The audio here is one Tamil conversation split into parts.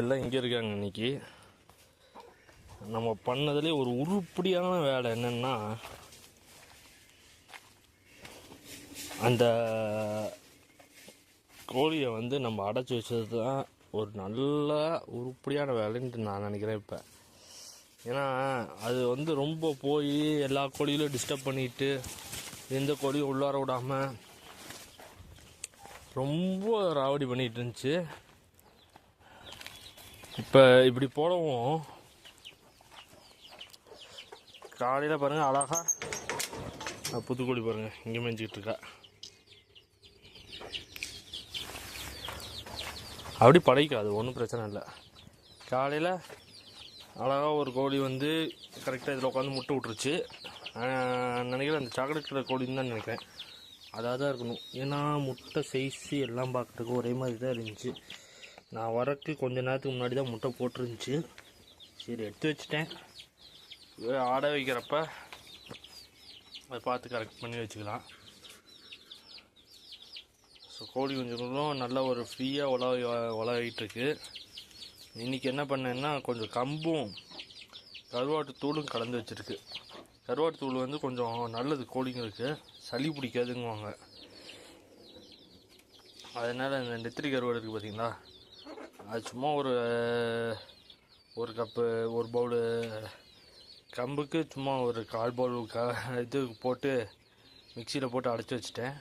எல்லாம் இங்கே இருக்காங்க இன்றைக்கி நம்ம பண்ணதுலேயே ஒரு உருப்படியான வேலை என்னென்னா அந்த கோழியை வந்து நம்ம அடைச்சி வச்சது தான் ஒரு நல்ல உருப்படியான வேலைன்ட்டு நான் நினைக்கிறேன் இப்போ. ஏன்னா அது வந்து ரொம்ப போய் எல்லா கோழியிலும் டிஸ்டர்ப் பண்ணிட்டு எந்த கோழியும் உள்ளார விடாமல் ரொம்ப ராவடி பண்ணிகிட்டு இருந்துச்சு. இப்போ இப்படி போடவும் காலையில் பாருங்கள் அழகாக அஹ் புத்துக்கோழி பாருங்கள் இங்கே மேய்ஞ்சிக்கிட்டு இருக்கா. அப்படி பழகிக்காது ஒன்றும் பிரச்சனை இல்லை. காலையில் அழகாக ஒரு கோழி வந்து கரெக்டாக இதில் உட்காந்து முட்டை விட்டுருச்சு. நினைக்கிறேன் அந்த சாக்லேட் கலர் கோழின்னு தான் நினைக்கிறேன். அதாக தான் இருக்கணும். ஏன்னா முட்டை சைஸு எல்லாம் பார்க்குறதுக்கு ஒரே மாதிரி தான் இருந்துச்சு. நான் வரக்கு கொஞ்ச நேரத்துக்கு முன்னாடி தான் முட்டை போட்டிருந்துச்சு. சரி எடுத்து வச்சுட்டேன். இது ஆட வைக்கிறப்ப அதை பார்த்து கரெக்ட் பண்ணி வச்சுக்கலாம். ஸோ கோழி குஞ்சுகளும் நல்ல ஒரு ஃப்ரீயாக உலவி உலவிட்டுருக்கு இன்றைக்கி என்ன பண்ணேன்னா கொஞ்சம் கம்பும் கருவாட்டு தூளும் கலந்து வச்சுருக்கு. கருவாட்டு தூள் வந்து கொஞ்சம் நல்லது கோழிங்களுக்கு. சளி பிடிக்காதுங்குவாங்க. அதனால் இந்த நெத்திரி கருவாடு இருக்குது பார்த்தீங்களா அது சும்மா ஒரு ஒரு கப்பு ஒரு பவுலு கம்புக்கு சும்மா ஒரு கால் பவுல் க இது போட்டு மிக்சியில் போட்டு அடைச்சி வச்சுட்டேன்.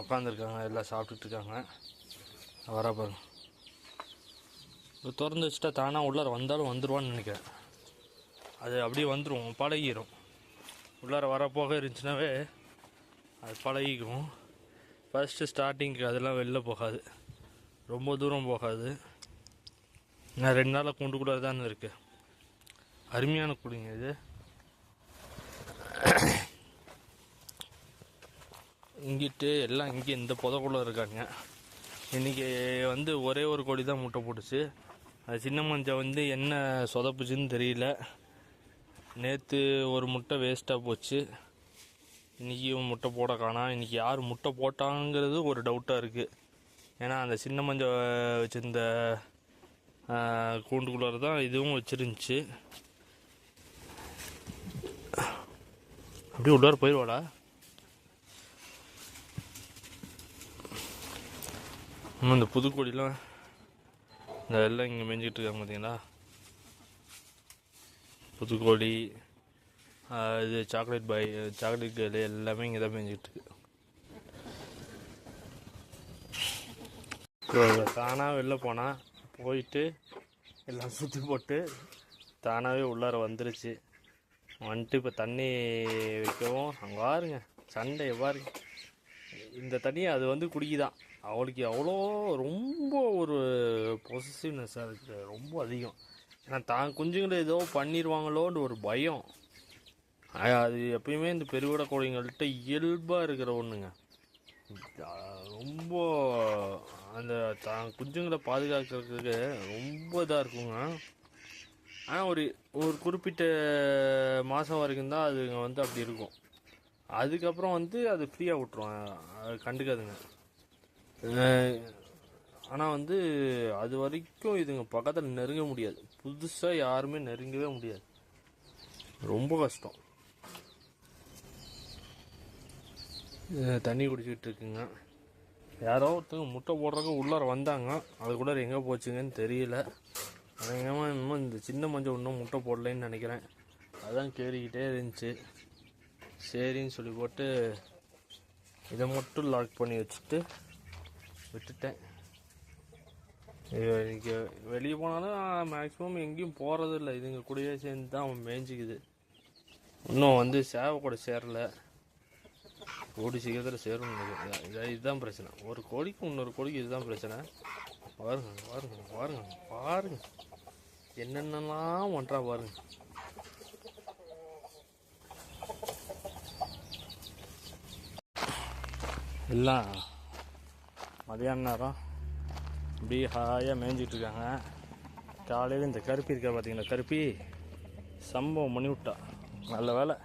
உட்காந்துருக்காங்க எல்லாம் சாப்பிட்டுட்டு இருக்காங்க. வர பாருங்க. இது திறந்து வச்சுட்டா தானாக உள்ளார வந்தாலும் வந்துடுவான்னு நினைக்கிறேன். அது அப்படியே வந்துடும் பழகிரும். உள்ளார வரப்போக இருந்துச்சுனாவே அது பழகிக்கும். ஃபஸ்ட்டு ஸ்டார்டிங்க்கு அதெல்லாம் வெளில போகாது. ரொம்ப தூரம் போகாது. நான் ரெண்டு நாளாக கொண்டு கூட தான் இருக்குது அருமையான குடிங்க இது. இங்கிட்டு எல்லாம் இங்கே இந்த புதைக்குள்ளே இருக்காங்க. இன்றைக்கி வந்து ஒரே ஒரு கோழி தான் முட்டை போட்டுச்சு. அது சின்ன மஞ்சள் வந்து என்ன சொதப்புச்சுன்னு தெரியல. நேற்று ஒரு முட்டை வேஸ்ட்டாக போச்சு. இன்றைக்கி முட்டை போட காணாம் இன்றைக்கி யார் முட்டை போட்டாங்கிறது ஒரு டவுட்டாக இருக்குது ஏன்னா அந்த சின்ன மஞ்சள் வச்சுருந்த கூண்டுக்குள்ளார தான் இதுவும் வச்சுருந்துச்சு. அப்படியே உள்ளார போயிடுவாடா இன்னும் இந்த புதுக்கோடிலாம் இந்த எல்லாம் இங்கே மேய்ஞ்சிட்டு இருக்காங்க பார்த்தீங்களா புதுக்கோழி இது சாக்லேட் பாய் சாக்லேட் கேர்ள் எல்லாமே இங்கே தான் மேய்ஞ்சிட்டு இருக்கு. தானாக வெளில போனால் போயிட்டு எல்லாம் சுற்றி போட்டு தானாகவே உள்ளார வந்துருச்சு. வந்துட்டு இப்போ தண்ணி வைக்கவும் அங்கே பாருங்க சண்டை பாருங்க. இந்த தண்ணியை அது வந்து குடிக்குதான். அவளுக்கு அவ்வளோ ரொம்ப ஒரு பொசிசிவ்னஸ் இருக்குது ரொம்ப அதிகம். ஏன்னா தான் குஞ்சுங்களை ஏதோ பண்ணிடுவாங்களோன்னு ஒரு பயம். அது எப்பயுமே இந்த பெருவிட கோழிங்கள்கிட்ட இயல்பாக இருக்கிற ஒன்றுங்க ரொம்ப அந்த தான் குஞ்சுங்களை பாதுகாக்கிறதுக்கு ரொம்ப இதாக இருக்குங்க. ஆனால் ஒரு ஒரு குறிப்பிட்ட மாதம் வரைக்கும் தான் அதுங்க வந்து அப்படி இருக்கும். அதுக்கப்புறம் வந்து அது ஃப்ரீயாக விட்ரும் கண்டுக்காதுங்க. ஆனால் வந்து அது வரைக்கும் இதுங்க பக்கத்தில் நெருங்க முடியாது. புதுசாக யாருமே நெருங்கவே முடியாது. ரொம்ப கஷ்டம். தண்ணி குடிச்சிக்கிட்டு இருக்குங்க. யாரோ ஒருத்தங்க முட்டை போடுறதுக்கு உள்ளார வந்தாங்க. அதுக்குள்ளார எங்கே போச்சுங்கன்னு தெரியல. அநேகமாக இன்னும் இந்த சின்ன மஞ்சள் இன்னும் முட்டை போடலைன்னு நினைக்கிறேன். அதான் கேறிக்கிட்டே இருந்துச்சு. சரின்னு சொல்லி போட்டு இதை மட்டும் லாக் பண்ணி வச்சுட்டு விட்டுட்டேன். இது இன்னைக்கு வெளியே போனாலும் மேக்ஸிமம் எங்கேயும் போகிறது இல்லை இதுங்க கூடயே சேர்ந்து தான் அவன் மேய்ஞ்சிக்குது. இன்னும் வந்து சேவை கூட சேரல. கோடி சீக்கிரத்தில் சேரும் இதுதான் பிரச்சனை. ஒரு கோழிக்கு இன்னொரு கோழிக்கு இதுதான் பிரச்சனை. பாருங்க பாருங்க பாருங்க பாருங்க. என்னென்னலாம் ஒன்றா பாருங்க. எல்லாம் மதியான நேரம். பீஹாயாக ஹாயாக இருக்காங்க. காலையில் இந்த கருப்பி இருக்கா பார்த்தீங்களா கருப்பி சம்பவம் பண்ணி விட்டா. நல்ல வேலை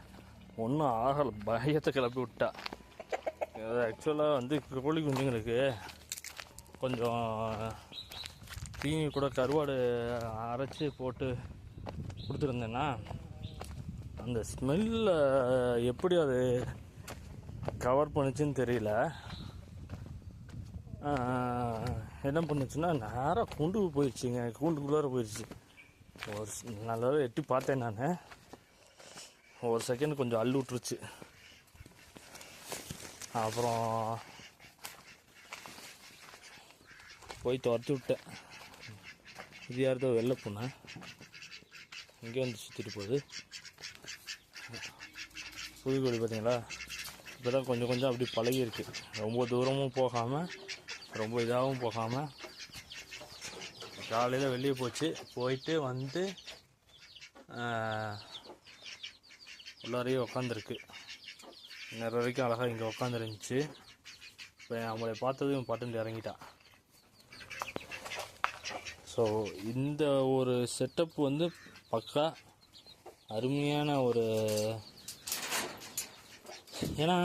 ஒன்றும் ஆகலை. பயத்தை கிளப்பி விட்டா. ஆக்சுவலாக வந்து கோழி குஞ்சுங்களுக்கு கொஞ்சம் தீனி கூட கருவாடு அரைச்சி போட்டு கொடுத்துருந்தேன்னா அந்த ஸ்மெல்ல எப்படி அது கவர் பண்ணுச்சுன்னு தெரியல. என்ன பண்ணுச்சுன்னா நேராக கூண்டுக்கு போயிடுச்சுங்க கூண்டுக்குள்ளார போயிடுச்சு ஒரு ஸ்- எட்டி பார்த்தேன் நான். ஒரு செகண்ட் கொஞ்சம் அள்ளு விட்டுருச்சு. அப்புறம் போய் துரத்தி விட்டேன். இது யார்தோ வெளில போனேன் இங்கே வந்து சுற்றிட்டு போகுது. புதுக்கோழி பார்த்தீங்களா இப்போ தான் கொஞ்சம் கொஞ்சம் அப்படி பழகிருக்கு ரொம்ப தூரமும் போகாமல் ரொம்ப இதாகவும் போகாமல் காலையில் வெளியே போச்சு. போயிட்டு வந்து ஆஹ், உள்ளாரையே உக்காந்துருக்கு. நேரம் வரைக்கும் அழகாக இங்கே உட்காந்துருந்துச்சு இப்போ அவங்கள பார்த்ததும் பட்டுன்னு இறங்கிட்டான் ஸோ இந்த ஒரு செட்டப் வந்து பக்கா அருமையான ஒரு ஏன்னா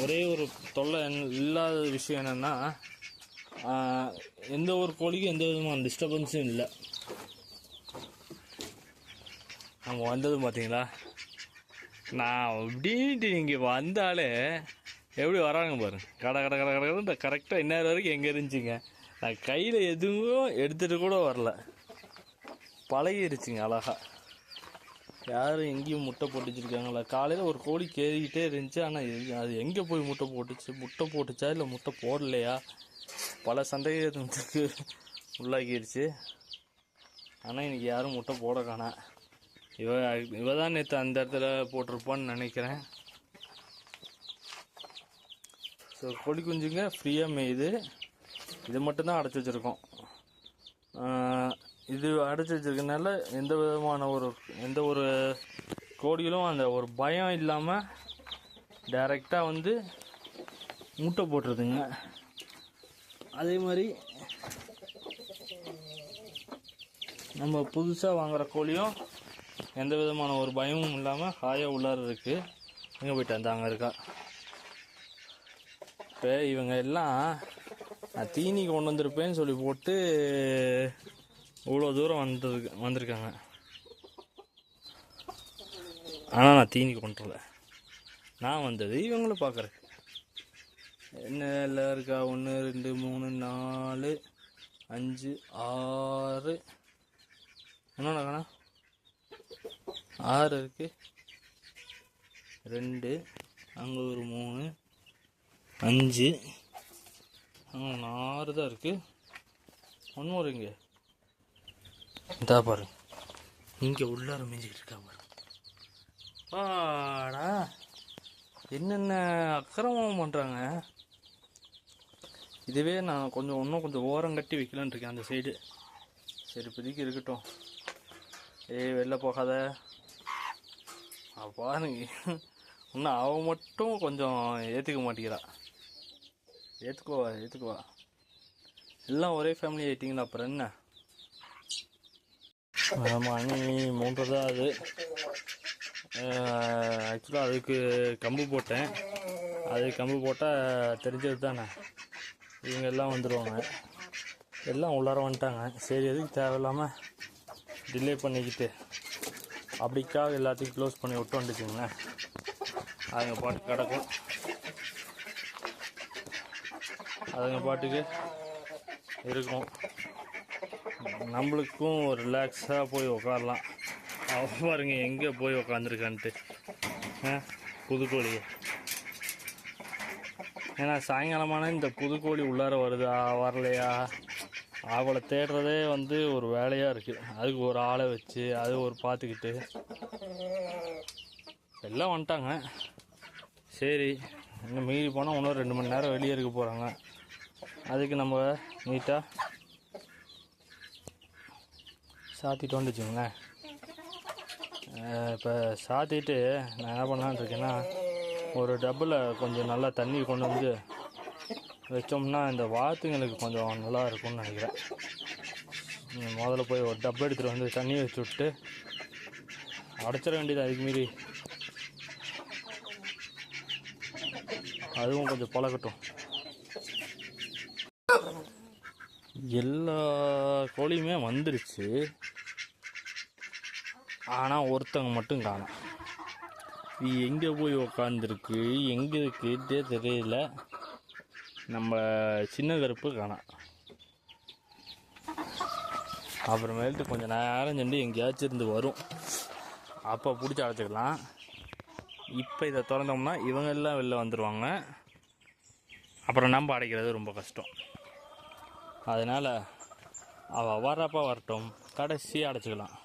ஒரே ஒரு தொல்லை இல்லாத விஷயம் என்னென்னா எந்த ஒரு கோழிக்கும் எந்த விதமான டிஸ்டர்பன்ஸும் இல்லை. அவங்க வந்ததும் பார்த்தீங்களா நான் அப்படின்ட்டு இங்கே வந்தாலே எப்படி வராங்க பாருங்க கட கட கட கட கரெக்டாக இந்நேரம் வரைக்கும் எங்கே இருந்துச்சிங்க. நான் கையில் எதுவும் எடுத்துகிட்டு கூட வரல. பழகிருச்சுங்க அழகா. யாரும் எங்கேயும் முட்டை போட்டுச்சிருக்காங்களா காலையில் ஒரு கோழி கேறிக்கிட்டே இருந்துச்சு. ஆனால் அது எங்கே போய் முட்டை போட்டுச்சு? முட்டை போட்டுச்சா இல்லை முட்டை போடலையா? பல சந்தேகத்துக்கு உள்ளாக்கிடுச்சு ஆனால் இன்றைக்கி யாரும் முட்டை போட காணேன் இவ இவ தான் நேற்று அந்த இடத்துல போட்டிருப்பான்னு நினைக்கிறேன். ஸோ கோழி குஞ்சுங்க ஃப்ரீயாக மேயுது. இது மட்டும்தான் அடைச்சி வச்சுருக்கோம். இது அடைச்சி வச்சிருக்கனால எந்த விதமான ஒரு எந்த ஒரு கோழிகளும் அந்த ஒரு பயம் இல்லாமல் டைரெக்டாக வந்து முட்டை போட்டுருதுங்க. அதே மாதிரி நம்ம புதுசாக வாங்குகிற கோழியும் எந்த விதமான ஒரு பயமும் இல்லாமல் ஹாயாக உள்ளார இருக்குது எங்கே போயிட்டு வந்தாங்க இருக்கா. இப்போ இவங்க எல்லாம் நான் தீனி கொண்டு வந்திருப்பேன்னு சொல்லி போட்டு இவ்வளோ தூரம் வந்துருக்கு வந்திருக்காங்க. ஆனால் நான் தீனி கொண்டு வரல. நான் வந்தது இவங்கள பார்க்குறேன் என்ன எல்லாம் இருக்கா? ஒன்று ரெண்டு மூணு நாலு அஞ்சு ஆறு. என்னென்ன கண்ணா ஆறு இருக்கு. ரெண்டு அங்கே ஒரு மூணு அஞ்சு. அங்கே ஆறு தான் இருக்கு. ஒன்று ஒரு இங்கே. இதா பாரு. இங்கே உள்ளார மேய்ஞ்சிக்கிட்டு இருக்கா பாரு. பாடா என்னென்ன அக்கிரமம் பண்ணுறாங்க இதுவே நான் கொஞ்சம் இன்னும் கொஞ்சம் ஓரம் கட்டி வைக்கலான்னு இருக்கேன் அந்த சைடு சரி இப்போதைக்கு இருக்கட்டும். ஏய் வெளில போகாத. பாருங்க. இன்னும் அவன் மட்டும் கொஞ்சம் ஏற்றுக்க மாட்டேங்கிறா. ஏற்றுக்குவா ஏற்றுக்குவா எல்லாம் ஒரே ஃபேமிலி ஆயிட்டீங்களா அப்புறம் என்ன? மணி மூன்று தான் அது. ஆக்சுவலாக அதுக்கு கம்பு போட்டேன். அது கம்பு போட்டால் தெரிஞ்சது தானே. இவங்க எல்லாம் வந்துடுவாங்க எல்லாம் உள்ளார வந்துட்டாங்க. சரி எதுக்கு தேவையில்லாமல் டிலே பண்ணிக்கிட்டு. அப்படிக்காக எல்லாத்தையும் க்ளோஸ் பண்ணி விட்டு வந்துச்சுங்களேன் அதுங்க பாட்டு கிடக்கும். அதுங்க பாட்டுக்கு இருக்கும். நம்மளுக்கும் ஒரு ரிலாக்ஸாக போய் உக்காரலாம். அவன் பாருங்க எங்கே போய் உக்காந்துருக்கான்ட்டு. புதுக்கோழியை புதுக்கோழி. ஏன்னா சாயங்காலமான இந்த புதுக்கோழி உள்ளார வருதா வரலையா? அவளை தேடுறதே வந்து ஒரு வேலையாக இருக்குது அதுக்கு ஒரு ஆளை வச்சு அது ஒரு பார்த்துக்கிட்டு எல்லாம் வந்துட்டாங்க. சரி இன்னும் மீறி போனால் இன்னும் ரெண்டு மணி நேரம் வெளியே இருக்க போகிறாங்க அதுக்கு நம்ம நீட்டாக சாத்திட்டு வச்சுக்கோங்களேன். இப்போ சாத்திட்டு நான் என்ன பண்ணலான்னு இருக்கேன்னா ஒரு டப்பில் கொஞ்சம் நல்லா தண்ணி கொண்டு வந்து வச்சோம்னா இந்த வாத்துங்களுக்கு கொஞ்சம் நல்லா இருக்கும்னு நினைக்கிறேன் முதல்ல போய் ஒரு டப்பு எடுத்துகிட்டு வந்து தண்ணி வச்சு விட்டு அடைச்சிட வேண்டியது அதுக்கு மீறி. அதுவும் கொஞ்சம் பழகட்டும். எல்லா கோழியுமே வந்துருச்சு. ஆனால் ஒருத்தவங்க மட்டும் காணோம். இது எங்கே போய் உக்காந்துருக்கு? எங்கே இருக்குதே தெரியல. நம்ம சின்ன கருப்பு காணாம் அப்புறமேல்ட்டு கொஞ்சம் நேரம் சென்று எங்கேயாச்சும் இருந்து வரும். அப்போ பிடிச்சி அழைச்சிக்கலாம். இப்போ இதை திறந்தோம்னா இவங்க எல்லாம் வெளில வந்துடுவாங்க அப்புறம் நம்ம அடைக்கிறது ரொம்ப கஷ்டம். அதனால் அவள் வர்றப்போ வரட்டும். கடைசியாக அடைச்சிக்கலாம்.